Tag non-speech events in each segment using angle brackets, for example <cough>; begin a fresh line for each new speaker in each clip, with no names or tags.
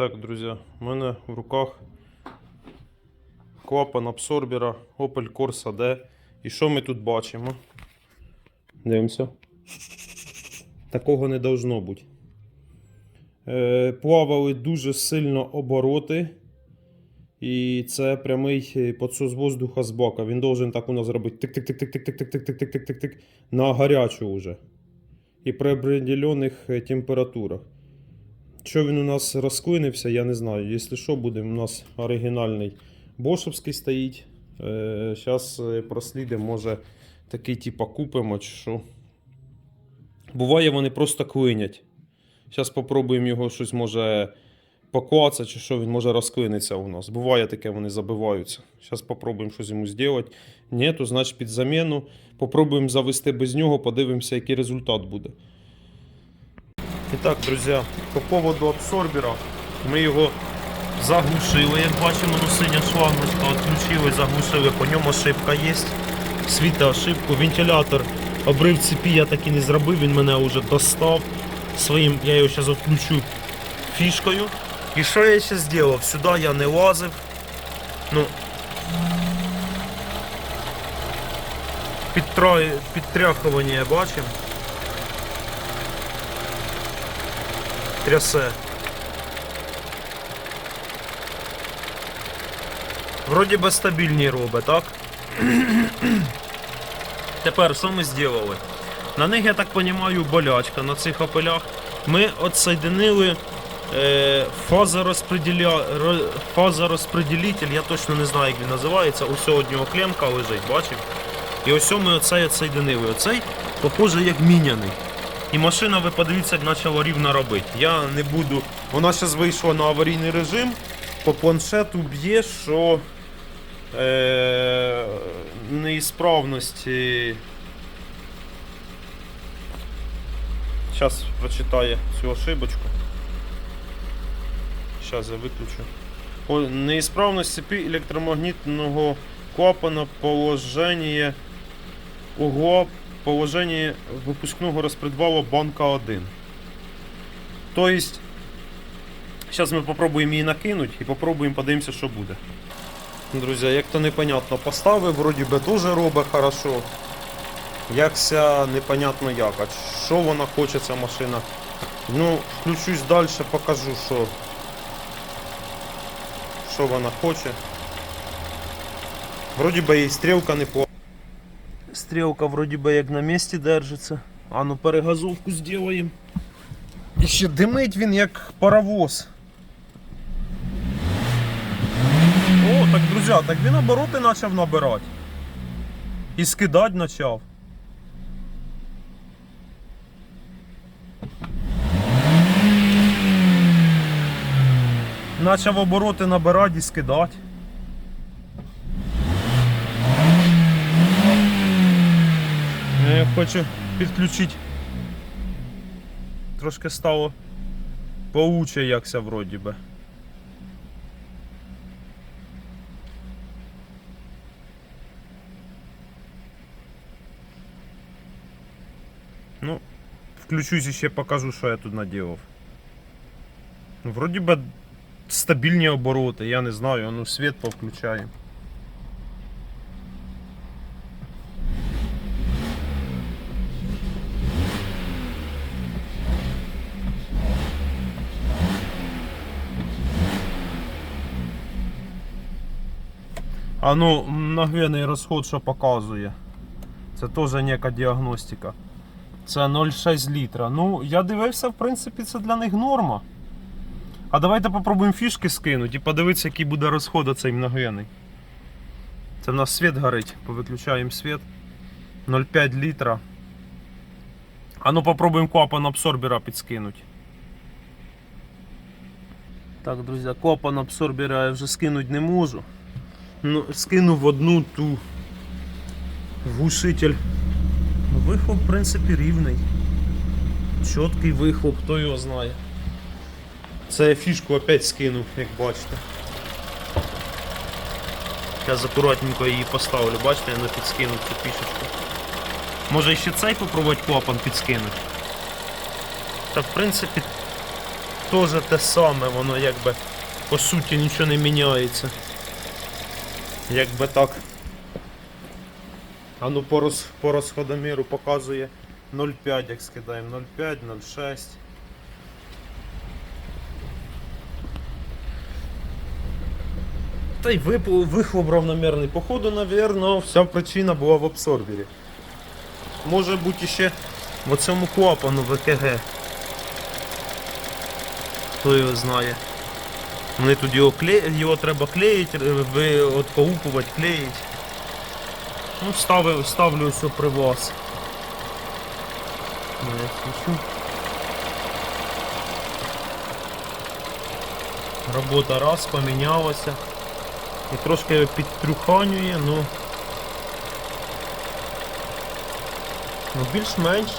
Так, друзі, у мене в руках клапан абсорбера Opel Corsa D. І що ми тут бачимо? Дивимося. Такого не должно бути. Е, плавали дуже сильно обороти. І це прямий е, підсос воздуха з бока. Він должен так у нас зробити тик-тик-тик-тик-тик-тик-тик-тик-тик-тик-тик на гарячу вже. І при определених е, температурах. Що він у нас розклинився, я не знаю. Якщо що, буде у нас оригінальний бошевський стоїть. Зараз прослідимо, може такий типа купимо чи що. Буває, вони просто клинять. Зараз спробуємо його щось може поклацати, чи що він може розклиниться у нас. Буває таке, вони забиваються. Зараз спробуємо щось йому зробити. Ні, то значить під заміну. Попробуємо завести без нього, подивимося, який результат буде. І так, друзі, по поводу абсорбера. Ми його заглушили, як бачимо, ну синя шлангочка відключили, заглушили, по ньому ошибка є. Світа ошибку. Вентилятор обрив цепі я так і не зробив, він мене вже достав. Своїм, я його зараз відключу фішкою. І що я ще зробив? Сюди я не лазив. Ну, підтра... підтряхування бачимо. Трясе. Вроді би стабільні робить, так? <coughs> Тепер що ми зробили? На них, я так розумію, болячка на цих опелях. Ми відсоединили е, фазорозпреділя... я точно не знаю, як він називається. Ось одні клемка лежить, бачив? І ось ми оцей відсоединили. Оцей, похоже, як міняний. І машина, ви подивіться, почала рівно робити. Я не буду. Вона зараз вийшла на аварійний режим. По планшету б'є, що е, неісправності. Зараз прочитає цю ошибочку. Зараз я виключу. О, неісправність цепі електромагнітного клапана положення угла положення випускного розпредвалу банка 1. Тобто, зараз ми попробуємо її накинути і попробуємо подивимося, що буде. Друзі, як то непонятно поставив, вроді би теж робить хорошо. Якся непонятно як. А що вона хоче, ця машина? Ну, включусь далі, покажу, що, що вона хоче. Вроді би і стрілка не по. Стрілка вроді би як на місці держиться. А ну перегазовку зробимо. І ще димить він як паровоз. О, так, друзі, так він обороти почав набирати. І скидати почав. Почав обороти набирати і скидати. Я хочу підключити. Трошки стало пауче якся вроді би. Ну, включусь і ще покажу, що я тут наділав. Ну, вроді би стабільні обороти, я не знаю, а ну світ повключаємо. А ну, нагріний розход, що показує. Це теж ніяка діагностика. Це 0,6 літра. Ну, я дивився, в принципі, це для них норма. А давайте попробуємо фішки скинути і подивитися, який буде розход оцей нагріний. Це в нас світ горить. Повиключаємо світ. 0,5 літра. А ну попробуємо клапан абсорбера підскинути. Так, друзі, клапан абсорбера я вже скинути не можу. Ну, скинув одну ту глушитель. Ну, Вихлоп, в принципі, рівний. Чіткий вихлоп, хто його знає. Це я фішку опять скинув, як бачите. Зараз акуратненько її поставлю, бачите, я не підскинув цю фішечку. Може ще цей попробувати клапан підскинути? Та в принципі теж те саме, воно якби по суті нічого не міняється. Якби так. А ну по, роз, по розходоміру показує 0,5, як скидаємо 0,5, 0,6. Та й вихлоп равномірний. Походу, навірно, вся причина була в абсорбері. Може бути ще в цьому клапану ВКГ. Хто його знає. Вони тут його, кле... його треба клеїти, е, клеїти. Ну, ставлю, ставлю все при вас. Робота раз помінялася. І трошки підтрюханює, ну. Ну, більш-менш.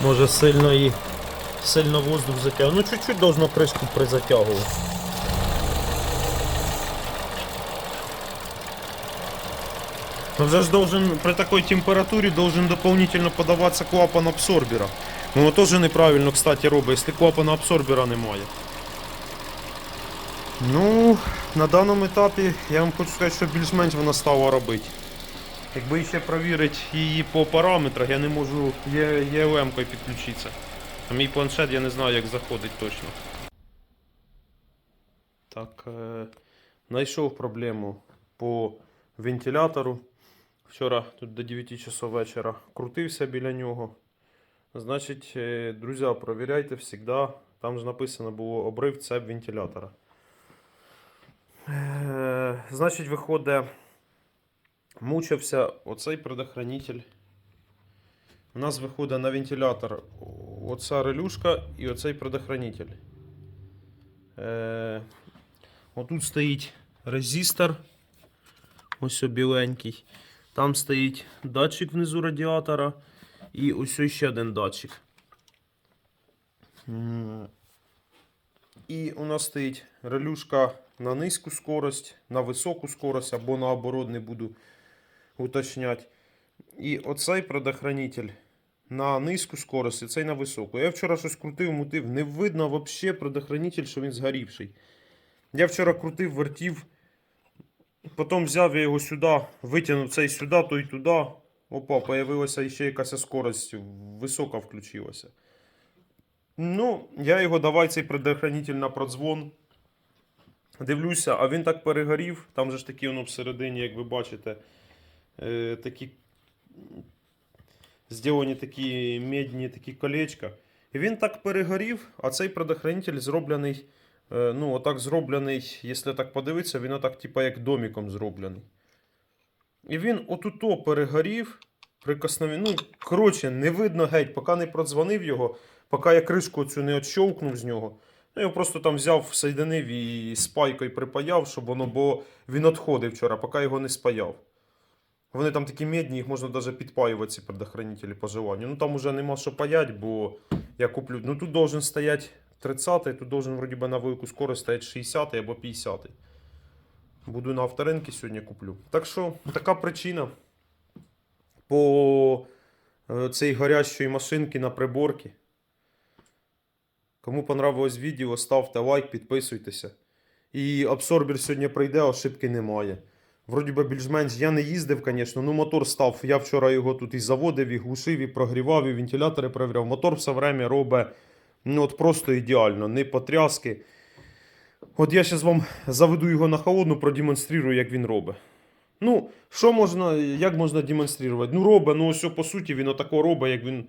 Може сильно і сильно воздух затягує. Ну чуть-чуть должно кришку призатягувати. Но вже ж должен при такой температуре должен дополнительно подаваться клапан абсорбера. Воно теж неправильно, кстати, робить, якщо клапана абсорбера немає. Ну, на даному етапі я вам хочу сказати, що більш-менш вона стала робити. Якби ще перевірити її по параметрах, я не можу ЄЛМ-кою підключитися. А мій планшет я не знаю, як заходить точно. Так, е, знайшов проблему по вентилятору. Вчора тут до 9 часов вечора крутився біля нього. Значить, е, друзі, провіряйте завжди. Там ж написано було обрив цеп вентилятора. Е, Значить, виходить, мучився оцей предохранитель. У нас виходить на вентилятор оця релюшка і оцей предохранитель. Е, отут стоїть резистор. Ось біленький. Там стоїть датчик внизу радіатора. І ось ще один датчик. І у нас стоїть релюшка на низьку скорость, на високу скорость або наоборот не буду уточняти. І оцей предохранитель на низьку скорость, і цей на високу. Я вчора щось крутив, мутив. Не видно взагалі предохранитель, що він згорівший. Я вчора крутив, вертів. Потім взяв я його сюди, витягнув цей сюди, той туди. Опа, появилася ще якась скорость, висока включилася. Ну, я його давай цей предохранитель на продзвон. Дивлюся, а він так перегорів. Там же ж такі воно всередині, як ви бачите, е, такі зроблені такі медні такі колечка. І він так перегорів, а цей предохранитель зроблений. Е, Ну, отак зроблений, якщо так подивитися, він отак, типа, як доміком зроблений. І він отуто перегорів, прикоснові. Ну, коротше, не видно геть, поки не продзвонив його, поки я кришку цю не отщовкнув з нього. Ну, його просто там взяв, соєдинив і спайкою припаяв, щоб воно, бо він відходив вчора, поки його не спаяв. Вони там такі медні, їх можна навіть підпаювати, ці предохранителі по. Ну там уже нема що паять, бо я куплю. Ну тут должен стоять 30 тут должен вроді би на велику скорость стоять 60 або 50 Буду на авторинки сьогодні куплю. Так що така причина по е, цій горящої машинки на приборці. Кому понравилось відео, ставте лайк, підписуйтеся. І абсорбер сьогодні прийде, ошибки немає. Вроді би більш-менш я не їздив, звісно. Ну мотор став. Я вчора його тут і заводив, і глушив, і прогрівав, і вентилятори перевіряв. Мотор все время робить ну, от просто ідеально, не потряски. От я зараз вам заведу його на холодну, продемонструю, як він робить. Ну, що можна, як можна демонструвати? Ну, робить, ну ось по суті він отако робить, як він.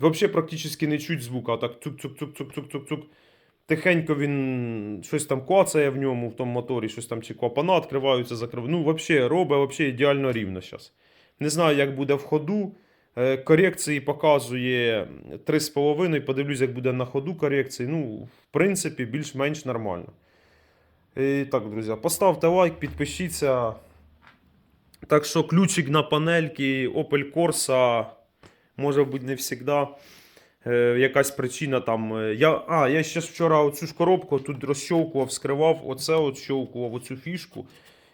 Взагалі практично не чуть звука, так цук-цук-цук-цук-цук-цук. Тихенько він щось там клацає в ньому, в тому моторі, щось там чи клапана відкриваються, закриваються. Ну, взагалі робить взагалі ідеально рівно зараз. Не знаю, як буде в ходу. Е, Корекції показує 3,5. Подивлюсь, як буде на ходу корекції. Ну, в принципі, більш-менш нормально. І так, друзі, поставте лайк, підпишіться. Так що ключик на панельки Opel Corsa може бути не завжди. Е, якась причина там. е, Я, а, я ще вчора оцю ж коробку тут розщовкував, вскривав, оце от оцю фішку.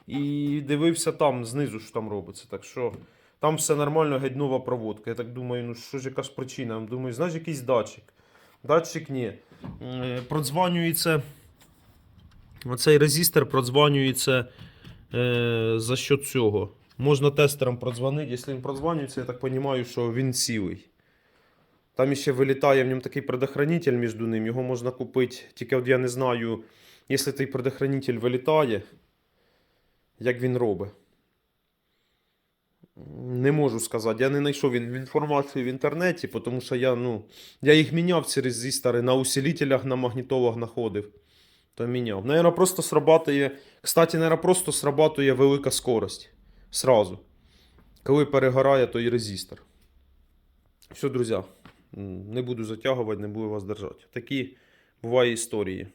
І дивився там знизу, що там робиться. Так що там все нормально, геть нова проводка. Я так думаю, ну що ж яка ж причина? Думаю, знаєш, якийсь датчик. Датчик ні. Е, Продзванюється. Оцей резистор продзванюється е, за що цього. Можна тестером продзвонити. Якщо він продзванюється, я так розумію, що він цілий. Там ще вилітає в ньому такий предохранитель між ним. Його можна купити. Тільки от я не знаю, якщо той предохранитель вилітає, як він робить. Не можу сказати. Я не знайшов ін- інформацію в інтернеті, тому що я, ну, я їх міняв ці резистори на усилителях, на магнітолах знаходив. То міняв. Наверно, просто срабатує. Кстати, наверно, просто срабатує велика скорость. Сразу. Коли перегорає той резистор. Все, друзі. Не буду затягувати, не буду вас держати. Такі бувають історії.